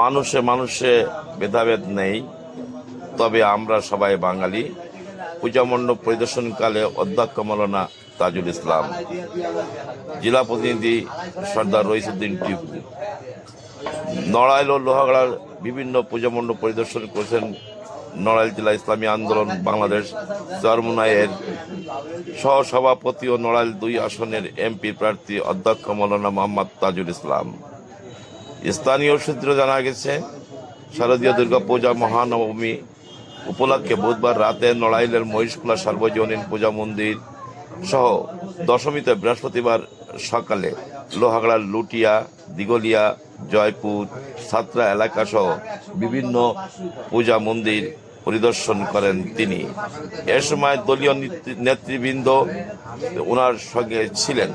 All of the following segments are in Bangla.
মানুষে মানুষে ভেদাভেদ নেই, তবে আমরা সবাই বাঙালি। পূজা মণ্ডপ পরিদর্শনকালে অধ্যক্ষ মৌলানা তাজুল ইসলাম, জেলা প্রতিনিধি সর্দার রইসুদ্দিন টিপু। নড়াইল ও লোহাগড়ার বিভিন্ন পূজা মণ্ডপ পরিদর্শন করেছেন নড়াইল জেলা ইসলামী আন্দোলন, বাংলাদেশ চরমুনাইয়ের সহসভাপতি ও নড়াইল দুই আসনের এমপি প্রার্থী অধ্যক্ষ মৌলানা মোহাম্মদ তাজুল ইসলাম। স্থানীয় সূত্রে জানা গেছে, শারদীয় দুর্গা পূজা মহানবমী উপলক্ষে বুধবার রাতে নড়াইলের মহিষকুলা সার্বজনীন পূজা মন্দির সহ দশমীতে বৃহস্পতিবার সকালে লোহাগড়ার লুটিয়া, দিগলিয়া, জয়পুর, সাতরা এলাকা সহ বিভিন্ন পূজা মন্দির পরিদর্শন করেন তিনি। এ সময় দলীয় নেতৃ- নেতৃবৃন্দ ওনার সঙ্গে ছিলেন।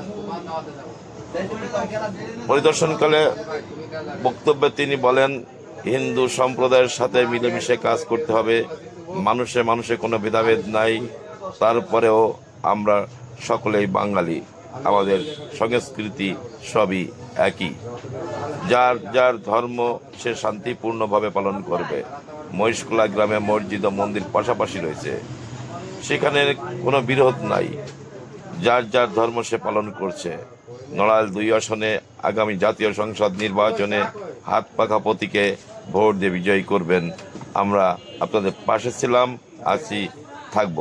পরিদর্শনকালে বক্তব্যে তিনি বলেন, হিন্দু সম্প্রদায়ের সাথে মিলেমিশে কাজ করতে হবে। মানুষে মানুষে কোনো ভেদাভেদ নাই। তারপরেও আমরা সকলেই বাঙালি। আমাদের সংস্কৃতি সবই একই। যার যার ধর্ম সে শান্তিপূর্ণভাবে পালন করবে। মহিষকুলা গ্রামে মসজিদ ও মন্দির পাশাপাশি রয়েছে। সেখানে কোনো বিরোধ নাই। যার যার ধর্ম সে পালন করছে। নড়াইল দুই আসনে আগামী জাতীয় সংসদ নির্বাচনে হাত পাখা প্রতীকে ভোট দিয়ে বিজয়ী করবেন। আমরা আপনাদের পাশে ছিলাম, আছি, থাকব।